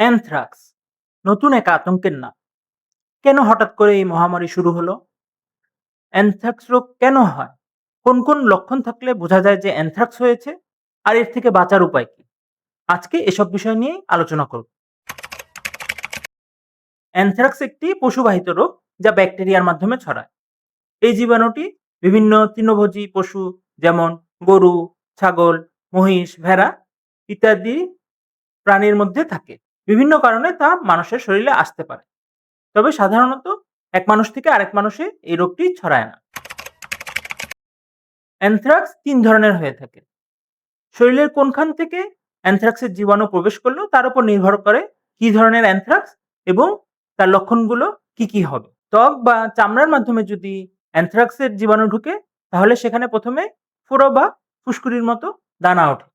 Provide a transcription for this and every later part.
Anthrax নতুন এক আতঙ্কের নাম। কেন হঠাৎ করে এই মহামারী শুরু হলো? অ্যানথ্রাক্স রোগ কেন হয়? কোন কোন লক্ষণ থাকলে বোঝা যায় যে অ্যানথ্রাক্স হয়েছে? আর এর থেকে বাঁচার উপায় কি? আজকে এসব বিষয় নিয়ে আলোচনা করব। অ্যানথ্রাক্স একটি পশুবাহিত রোগ যা ব্যাকটেরিয়ার মাধ্যমে ছড়ায়। এই জীবাণুটি বিভিন্ন তৃণভোজী পশু যেমন গরু, ছাগল, মহিষ, ভেড়া ইত্যাদি প্রাণীর মধ্যে থাকে। বিভিন্ন কারণে তা মানুষের শরীরে আসতে পারে। তবে সাধারণত এক মানুষ থেকে আরেক মানুষে এই রোগটি ছড়ায় না। অ্যানথ্রাক্স তিন ধরনের হয়ে থাকে। শরীরের কোনখান থেকে অ্যানথ্রাক্সের জীবাণু প্রবেশ করল তার উপর নির্ভর করে কি ধরনের অ্যানথ্রাক্স এবং তার লক্ষণগুলো কি কি হবে। ত্বক বা চামড়ার মাধ্যমে যদি অ্যানথ্রাক্সের জীবাণু ঢুকে তাহলে সেখানে প্রথমে ফোড়ো বা ফুসকুড়ির মতো দানা ওঠে।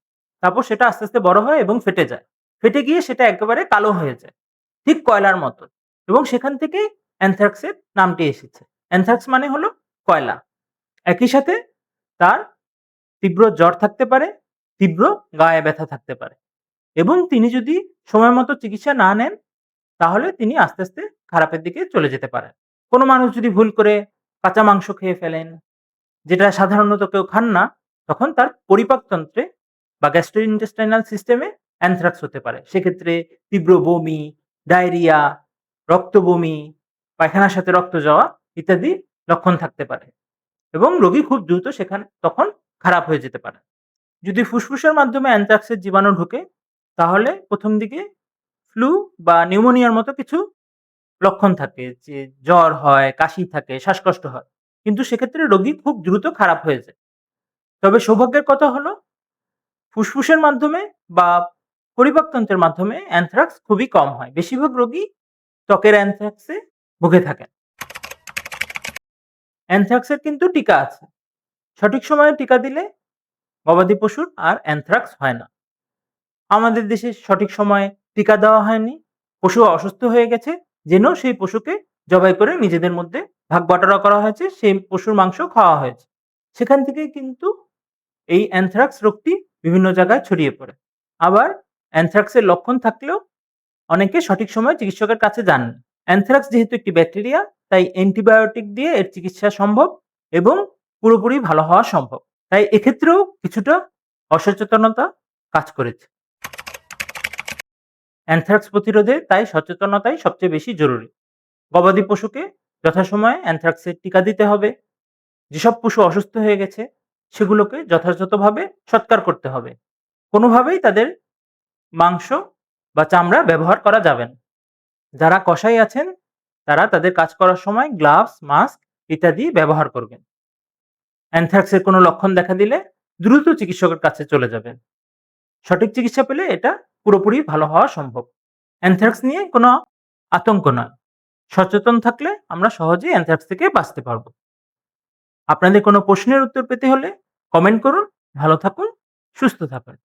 তারপর সেটা আস্তে আস্তে বড় হয় এবং ফেটে যায়। ফেটে গিয়ে সেটা একেবারে কালো হয়ে যায়। ঠিক কয়লার মতো। এবং সেখান থেকেই অ্যানথ্রাক্সের নামটি এসেছে। অ্যানথ্রাক্স মানে হলো কয়লা। একই সাথে তার তীব্র জ্বর থাকতে পারে, তীব্র গায়ে ব্যথা থাকতে পারে। এবং তিনি যদি সময় মতো চিকিৎসা না নেন, তাহলে তিনি আস্তে আস্তে খারাপের দিকে চলে যেতে পারেন। কোনো মানুষ যদি ভুল করে কাঁচা মাংস খেয়ে ফেলেন, যেটা সাধারণত কেউ খান না, তখন তার পরিপাকতন্ত্রে বা গ্যাস্ট্রোইন্টেস্টাইনাল সিস্টেমে অ্যানথ্রাক্স হতে পারে। সেক্ষেত্রে তীব্র বমি ডায়রিয়া রক্ত বমি পায়খানার সাথে রক্ত যাওয়া ইত্যাদি লক্ষণ থাকতে পারে এবং রোগী খুব দ্রুত সেখানে, তখন খারাপ হয়ে যেতে পারে। যদি ফুসফুসের মাধ্যমে অ্যানথ্রাক্সের জীবাণু ঢোকে, তাহলে প্রথম দিকে ফ্লু বা নিউমোনিয়ার মতো কিছু লক্ষণ থাকে যে জ্বর হয়, কাশি থাকে, শ্বাসকষ্ট হয়। কিন্তু সেক্ষেত্রে রোগী খুব দ্রুত খারাপ হয়ে যায়। তবে সৌভাগ্যের কথা হলো, ফুসফুসের মাধ্যমে বা পরিপাকতন্ত্রের মাধ্যমে অ্যানথ্রাক্স খুবই কম হয়। বেশিরভাগ রোগী ত্বকের অ্যানথ্রাক্সে ভুগে থাকেন। অ্যানথ্রাক্সের কিন্তু টিকা আছে। সঠিক সময়ে টিকা দিলে গবাদি পশুর আর অ্যানথ্রাক্স হয় না। আমাদের দেশে সঠিক সময়ে টিকা দেওয়া হয়নি। পশু অসুস্থ হয়ে গেছে, যেন সেই পশুকে জবাই করে নিজেদের মধ্যে ভাগ বাটোয়ারা করা হয়েছে, সেই পশুর মাংস খাওয়া হয়েছে। সেখান থেকে কিন্তু এই অ্যানথ্রাক্স রোগটি বিভিন্ন জায়গায় ছড়িয়ে পড়ে। আবার অ্যানথ্রাক্সের লক্ষণ থাকলেও অনেকে সঠিক সময়ে চিকিৎসকের কাছে যান। অ্যানথ্রাক্স যেহেতু একটি ব্যাকটেরিয়া, তাই অ্যান্টিবায়োটিক দিয়ে এর চিকিৎসা সম্ভব এবং পুরোপুরি ভালো হওয়া সম্ভব। তাই এক্ষেত্রেও কিছুটা অসচেতনতা কাজ করেছে। অ্যানথ্রাক্স প্রতিরোধে তাই সচেতনতাই সবচেয়ে বেশি জরুরি। গবাদি পশুকে যথাসময়ে অ্যানথ্রাক্সের টিকা দিতে হবে। যেসব পশু অসুস্থ হয়ে গেছে, সেগুলোকে যথাযথভাবে সৎকার করতে হবে। কোনোভাবেই তাদের মাংস বা চামড়া ব্যবহার করা যাবে না। যারা কসাই আছেন, তারা তাদের কাজ করার সময় গ্লাভস, মাস্ক ইত্যাদি ব্যবহার করবেন। অ্যানথ্রাক্সের কোনো লক্ষণ দেখা দিলে দ্রুত চিকিৎসকের কাছে চলে যাবেন। সঠিক চিকিৎসা পেলে এটা পুরোপুরি ভালো হওয়া সম্ভব। অ্যানথ্রাক্স নিয়ে কোনো আতঙ্ক নয়। সচেতন থাকলে আমরা সহজেই অ্যানথ্রাক্স থেকে বাঁচতে পারব। আপনাদের কোনো প্রশ্নের উত্তর পেতে হলে কমেন্ট করুন। ভালো থাকুন, সুস্থ থাকুন।